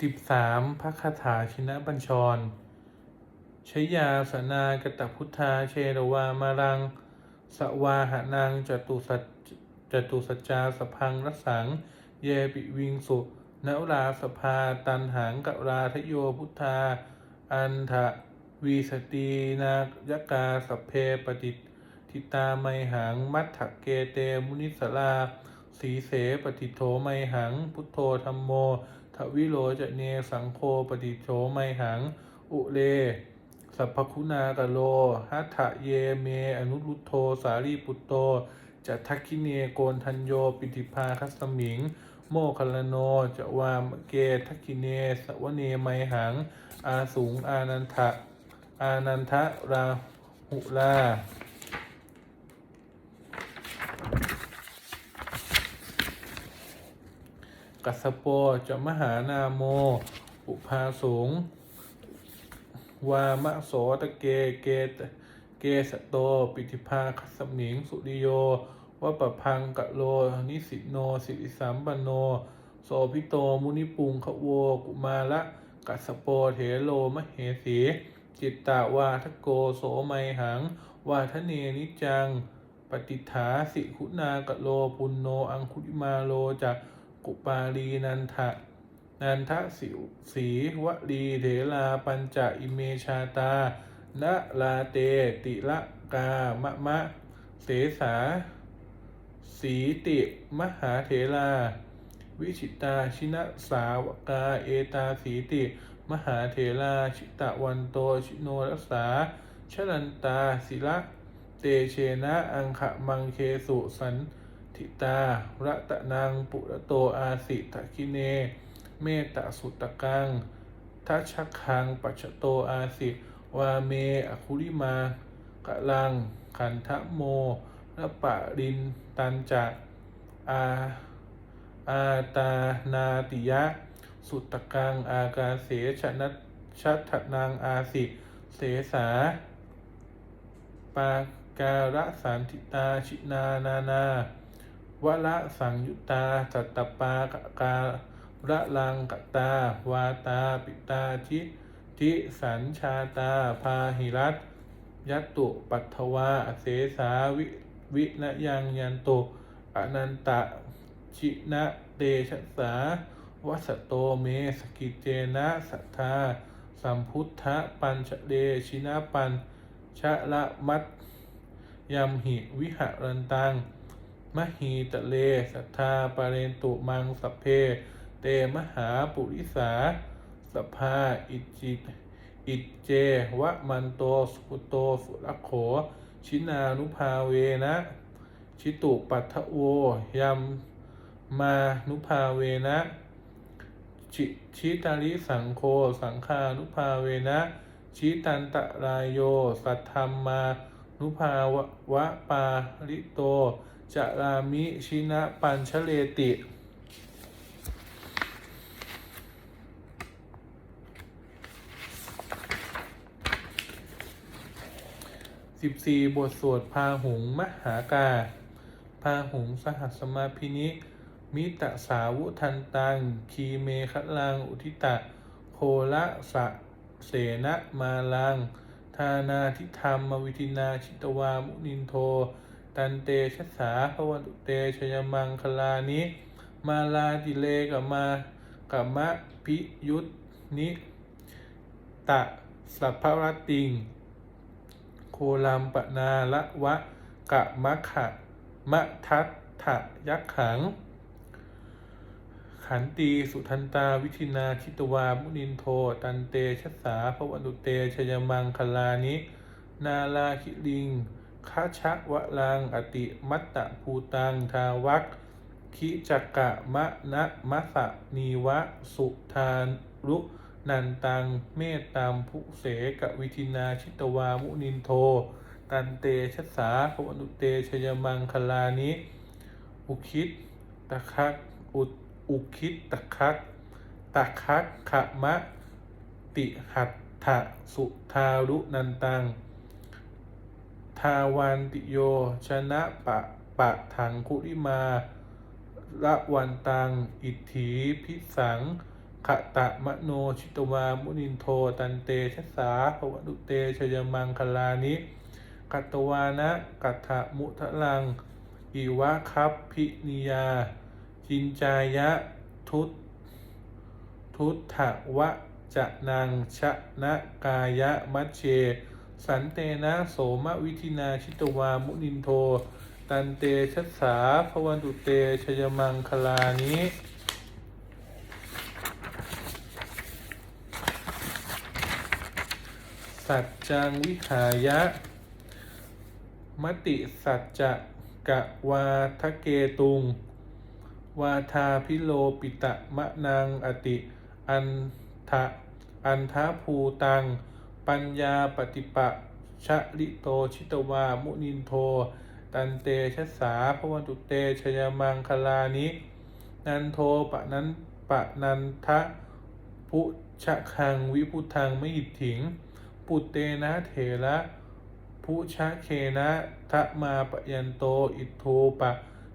สิบสามพระคาถาชินบัญชรชยาสนากตพุทธาเชรวามารัง สวาหานังจตุสัจจตุสัจจาสพังรัสัง เยปิวิงสุนวราสภาตันหังกราทโยพุทธา อันทะวีสตีนายกาสเพปฏิทิตาไมหัง มัทถเกเตมุนิสลา สีเสปฏิโถไมหัง พุทโธธรรมโม วิโรจะเนสังโฆปฏิโถไมหัง อุเล สัพพคุณากะโลหัตถะเยเม อนุรุตโทสารีปุตโตจะทักขิเนโกนทัญโยปิติภาคัสมิง โมคลลโนจะวามเกทักขิเนสวเนไมหัง อาสูงอานันทะอานันทะราหุลา กัสโปจะมหานาโม อุภาสงวามะโสตะเกเกตเกสโต ปิธิภาคสมิง สุริโยวะปะพังกะโล นิสิโน สิริสัมปันโน โสพิโต มุนิปุงคะโว กุมาละกัสโปเถโลมเหสี จิตตาวาทโกโสไมหัง วาทเนนิจัง ปฏิฐาสิคุณากะโลปุณโน อังคุลิมาโลจาก กุปาลีนันทะนันทะสิวสีวลีเถลาปัญจอิเมชาตานะลาเตติละกามะมะ เสสา สีติมหาเถลา วิชิตาชินะสาวกาเอตาสีติ มหาเถลาชิตะวันโตชิโนรัสสาชลันตาศิละ เตเชนะอังคะมังเคสุสัน ทิตาระตะนางปุระโตอาสิทะคิเน เมตตาสุตตะกังทัชคังปัจจโตอาสิวาเมอคุลิมากะลังขันทะโมระปะรินตันจะอาอาตานาติยะ สุตตะกังอากาเสชนัตชัตถนางอาสิเสสา ปาการะสันติตาชินานานา วะละสังยุตตาสัตตปากะการะลังกตา วาตา ปิตาจิทิสัญชาตา พาหิรัตยัตตุปัทวา เสสาวิวินยังยันตุอนันตะชินะเตชะสาวัสโตเมสกิเจนะสัทธา สัมพุทธะปัญชเดชินะปัญชะละมัตยมหิวิหารันตัง มหีตะเล สัทธาปาเรนตุมังสพเพ เตมหาปุริสาสภาอิจิตอิจเจวะมันโตสุปุโตสุรโข ชินานุภาเวนะ ชิตุปัทโวยัมมานุภาเวนะ ชิชิตาริสังโฆสังฆานุภาเวนะ ชิตันตะรายโย สัทธรรมา นุภาวะวะปาริโต จารามิชินะปัญชเลติ สิบสี่บทสวดพาหุงมหากา พาหุงสหัสมาพินิ มิตะสาวุทันตัง คีเมคลัง อุทิตะ โคละสะเสนะมาลัง ทานาทิธรรมวิธินาชิตวามุนินโท ตันเตชะสาพระวันตุเตชยมังคลานิ มาลาติเลกัมากัมมะพิยุตนิตะสัพพรติง โคลัมปนาละวะกะมะขะมะทัตถะยักขัง ขันตีสุทันตาวิธินาชิตวามุนินโท ตันเตชะสาพระวันตุเตชยมังคลานิ นาลาคิลิง คาชะวะลังอติมัตตะภูตังทาวักคิจักกะมะนะมะสะนีวะ สุทานรุนันตัง เมตตามภุเสกวิธินาชิตวามุนินโท ตันเตชะสาพวนุเตชยมังคลานิ อุคิดตะคักอุอุคิดตะคักตะคักขะมะ ติหัตถะสุทารุนันตัง ทาวันติโย ชนะปะปะถังคุริมาละวันตัง อิทธิพิสังขะตะมะโนชิตวามุนินโท ตันเตชะสาภวตุเตชยมังคลานิกัตตวานะกัตถะมุทะลัง อิวะคัพพินิยา จินจายะทุตทุตถะวะจะนังชะนะกายะมัชเช สันเตนะโสมวิธินาชิตวามุนินโท ตันเตชัสสาภวันตุเตชยมังคลานิสัจจังวิหายะ มติสัจจะกะวาทะเกตุง วาทาพิโลปิตะมะนังอติ อันทะอันทะภูตัง ปัญญาปฏิปะชะลิโตชิตวา มุนินโท ตันเตชะสาพวันตุเตชยมังคลานินันโทปะนั้นปะนันทะพุชะคังวิพุทังไม่หิตถิง ปุเตนะเถระพุชะเคนะทะมาปะยันโตอิทโทปะ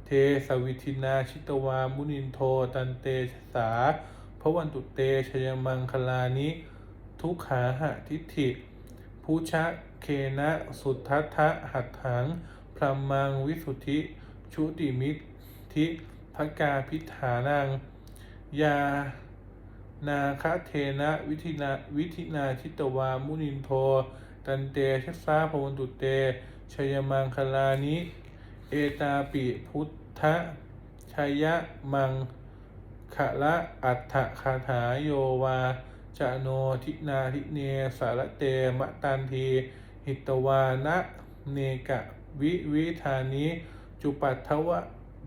เทสวิทินาชิตวา มุนินโท ตันเตชะสาพวันตุเตชยมังคลานิ ทุกขาหะทิฏฐิพุชะเคนะสุทัทธะหัตถังพรหมังวิสุทธิ ชุติมิตทิภกาพิธานัง ยานาคเทนะวิธินาวิธินาชิตวามุนินโท ตันเตชัสสาพวันตุเตชยมังคลานิ เอตาปิพุทธชยมังขละอัฏฐคาถาโยวา จโนทินาทิเน สารเตมะตันที หิตวานะเนกะวิวิธานิจุปัตถวะ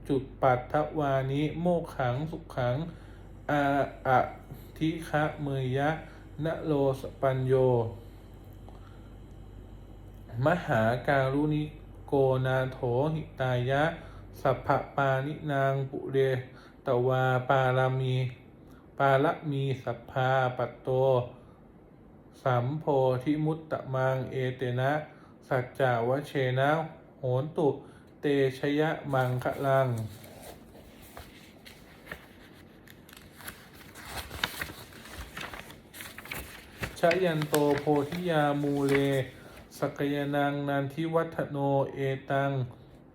จุปัตถวานิโมขังสุขังอาอะทิคะเมยยะนะโลสปัญโย มหาการุณิโกนาโถหิตายะ สัพพปานินางปุเรตวาปารามี ปาละมีสัพพาปัตโต สัมโพธิมุตตะมังเอเตนะ สัจจาวเชนะโหนตุเตชยะมังคะลัง ชยันโตโพธิยามูเล สกยนังนันทิวัฒโนเอตัง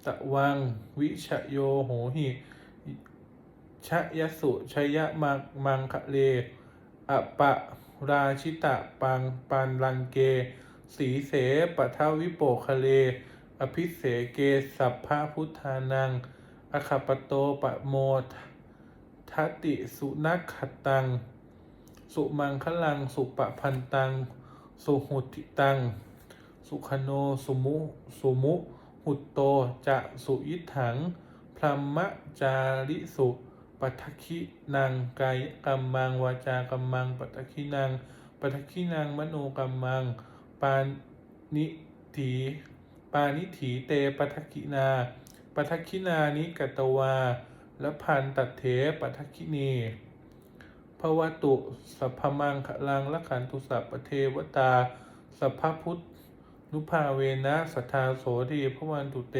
ตะวัง วิชโยโหหิ ชยสุชยมังมังคะเลอปะราชิตะปังปันลังเก สีเสปะทวิโปคะเล อภิเสเกสัพพะพุทธานัง อคปโตปะโมทติสุนักขตัง สุมังคลัง สุปะพันตัง สุหุติตัง สุขโนสุมุ สุมุ หุตโต จะสุยิถังพรหมจาริสุ ปัทคินังกายกัมมังวาจากัมมัง ปัทคินังปัทคินังมโนกัมมัง ปานิถีปานิถีเตปัทคินา ปัทคินานิกตวาและพันตัดเถปัทคินีภวตุสัพพมังคลังละขันตุสัพเทวตา สัพพพุทธนุภาเวนะสัทธาโสทีพระวันตุเต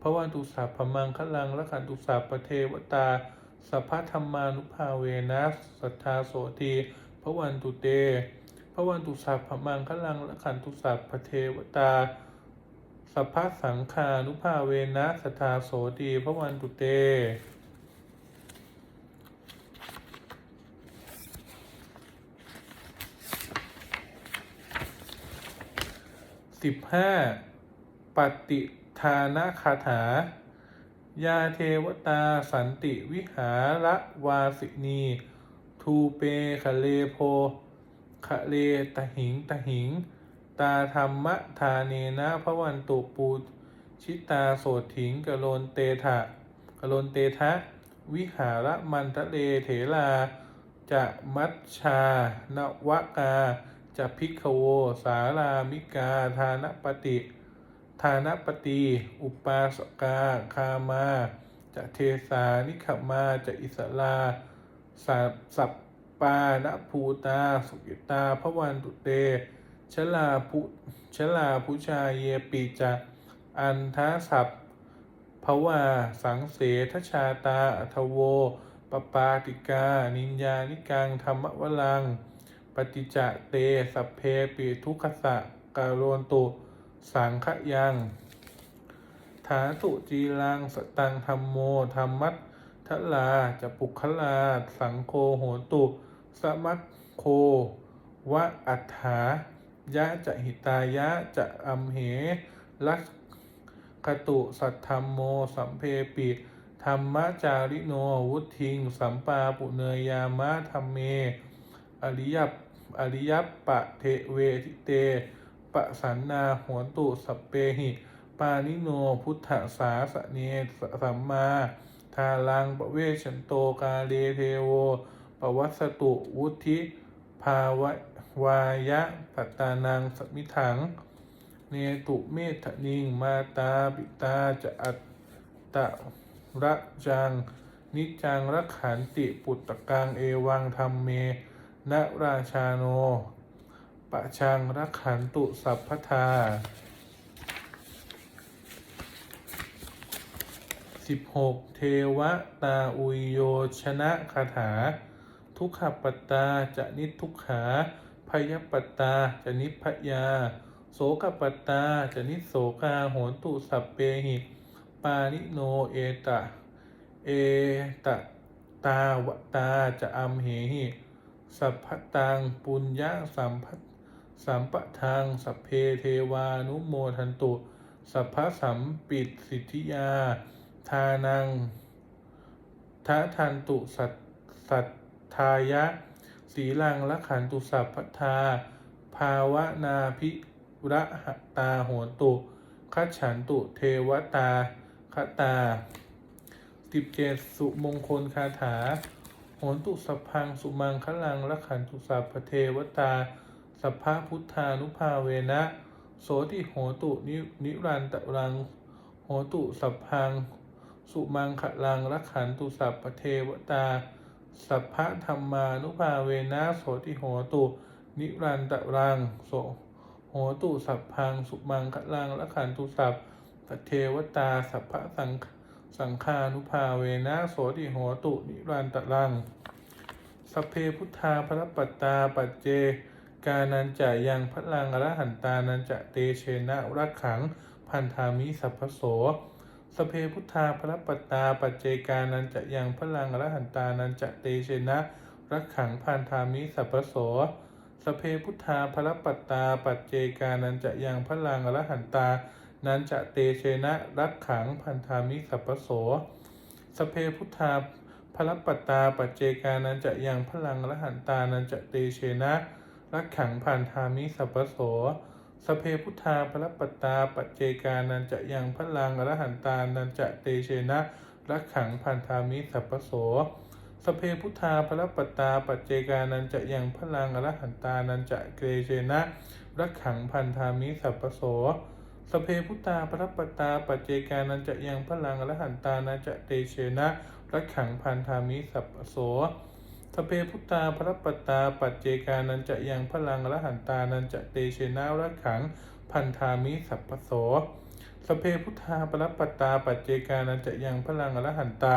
พระวันตุสัพพมังคลังละขันตุสัพพเทวตา สัพพธรรมานุภาเวนะสัทธาโสทีพระวันตุเตพระวันตุสัพพมังคลังละขันตุสัพพเทวตา สัพพสังฆานุภาเวนะสัทธาโสทีพระวันตุเตสิบห้าปฏิทานาคาถา ยาเทวตาสันติวิหาระวาสินี ทูเปคะเลโพคะเลตหิงตหิง ตาธรรมะทาเนนะพระวันตุปูชิตาโสถิงกะโลนเตถะกะโลนเตทะ วิหาระมันทะเลเถลาจะมัชชานวกาจะพิกโว สารามิกาทานปฏิ ทานปฏิ อุปาสกา คามา จะเทสา นิขมา จะอิสลาสัสปปานภูตา สุกิตาพระวันตุเต ชลาภุชลาพุชาเยปิจะอันทาสัพภวาสังเสทชาตาอัทโวปปาติกา นินยานิกังธรรมวลัง ปฏิจจเต สัพเพปิทุกขสะกาโรนตุ สังขยัง ฐาตุจีรังสตังธรรมโมธรรมัตทลาจะปุคลา สังโฆโหตุสมัคโควะอัฏฐายะจะหิตายะจะอัมเหลักขตุสัทธรรมโม สัมเพปิธรรมจาริโนวุทิง สัมปาปุเนยามะธรรมเม อริยปอริยปปะเทเวทิเต ปะสันนาโหนตุสเปหิ ปานิโนพุทธสาสเนสัมมาทาลังปะเวชันโตกาเลเทโวปวัสสตุวุธิภาวะวายะปัตตานังสมิถัง เนตุเมธนิงมาตาปิตาจะอัตตะระจัง นิจังรักขันติปุตตะกังเอวังธรรมเมนราชาโน ปะชังรักขันตุสัพพทาสิบหกเทวตาอุยโยชนะคาถา ทุกขปัตตาจะนิทุกขาพยปัตตาจะนิพยา โสกปัตตาจะนิโสกาโหนตุสัพเปหิปานิโนเอตะ เอตะตาวตาจะอัมเหหิ สัพพตังปุญญาสัมพ สัมปะทางสัพเพเทวานุโมทันตุ สัพพสัมปิดสิทธิยา ทานังทะทันตุสัตสัตทายะ สีลังละขันตุสัพพทา ภาวนาภิระหตาโหนตุคัจฉันตุเทวตาคตาสิบเจสุมงคลคาถาโหนตุสัพพังสุมังคลังละขันตุสัพพเทวตา สัพพะพุทธานุภาเวนะ โสติโหตุนินิรันตรัง โหตุสัพพัง สุมังคลังรักขันตุสัพพเทวตา สัพพะธรรมานุภาเวนะโสติโหตุนิรันตรังโสโหตุสัพพัง สุมังคลังรักขันตุสัพพเทวตา สัพพะสังสังฆานุภาเวนะโสติโหตุนิรันตรัง สัพเพพุทธาพระปัตตาปัจเจ กานันจะยังพลังอรหันตานันจะเตเชนะรักขัง พันธามิสัพพโส สเพพุทธาพระปตาปัจเจกานันจะยังพลังอรหันตานันจะเตเชนะรักขังพันธามิสัพพโส สเพพุทธาพระปตาปัจเจกานันจะยังพลังอรหันตานันจะเตเชนะรักขังพันธามิสัพพโส สเพพุทธาพระปตตาปัจเจกานันจะยังพลังอรหันตานันจะเตเชนะ รักขังพันธามิสัพพโส สเพพุทธาพระปตาปัจเจกานันจะยังพลังอรหันตานันจะเตเชนะรักขังพันธามิสัพพโส สเพพุทธาพระปตาปัจเจกานันจะยังพลังอรหันตานันจะเตเชนะรักขังพันธามิสัพพโสสเพพุทธาพระปตาปัจเจกานันจะยังพลังอรหันตานันจะเตเชนะรักขังพันธามิสัพพโส เพพุทธาพระปตา ปัจเจกานันจะยังพลังอรหันตานันจะเตเชนะรักขัง พันธามิสัพพโสสเพพุทธาพระปตา ปัจเจกานันจะยังพลังอรหันตา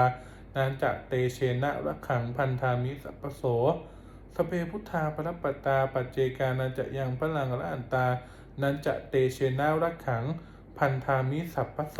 นันจะเตเชนะรักขังพันธามิสัพพโสสเพพุทธาพระปตา ปัจเจกานันจะยังพลังอรหันตานันจะเตเชนะรักขัง พันธามิสัพพโส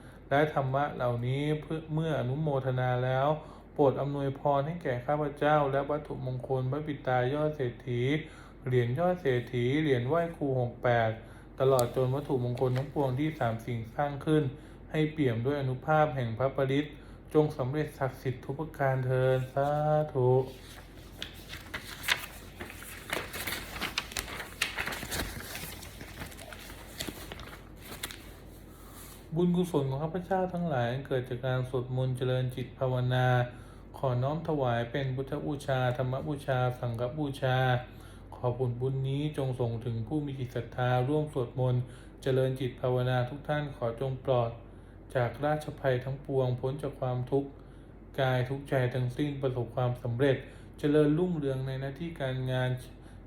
และธรรมะเหล่านี้เพื่อเมื่ออนุโมทนาแล้ว โปรดอำนวยพรให้แก่ข้าพเจ้า และวัตถุมงคลพระปิตายอดเศรษฐี เหรียญยอดเศรษฐี เหรียญไหว้ครูหกแปดตลอดจนวัตถุมงคลทั้งปวงที่สามสิ่งสร้างขึ้น ให้เปี่ยมด้วยอนุภาพแห่งพระปริตจงสำเร็จศักดิ์สิทธิ์ทุกประการเทินสาธุ บุญกุศลของข้าพเจ้าทั้งหลายเกิดจากการสวดมนต์เจริญจิตภาวนา ขอน้อมถวายเป็นพุทธบูชา ธรรมบูชา สังฆบูชา ขอผลบุญนี้จงส่งถึงผู้มีจิตศรัทธาร่วมสวดมนต์เจริญจิตภาวนาทุกท่านขอจงปลอด จากราชภัยทั้งปวงพ้นจากความทุกข์กายทุกใจทั้งสิ้นประสบความสำเร็จ เจริญรุ่งเรืองในหน้าที่การงาน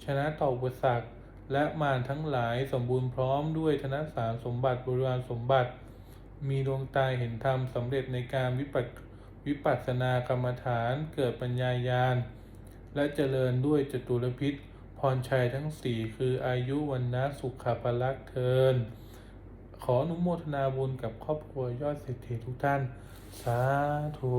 ชนะต่ออุปสรรคและมารทั้งหลายสมบูรณ์พร้อมด้วยธนสารสมบัติบริวารสมบัติ มีดวงตาเห็นธรรมสำเร็จในการวิปัสวิปัสสนากรรมฐานเกิดปัญญายาณและเจริญด้วยจตุรพิษพรชัยทั้งสี่คืออายุวันนะสุขภลักษ์เทิน ขออนุโมทนาบุญกับครอบครัวยอดเศรษฐีทุกท่าน สาธุ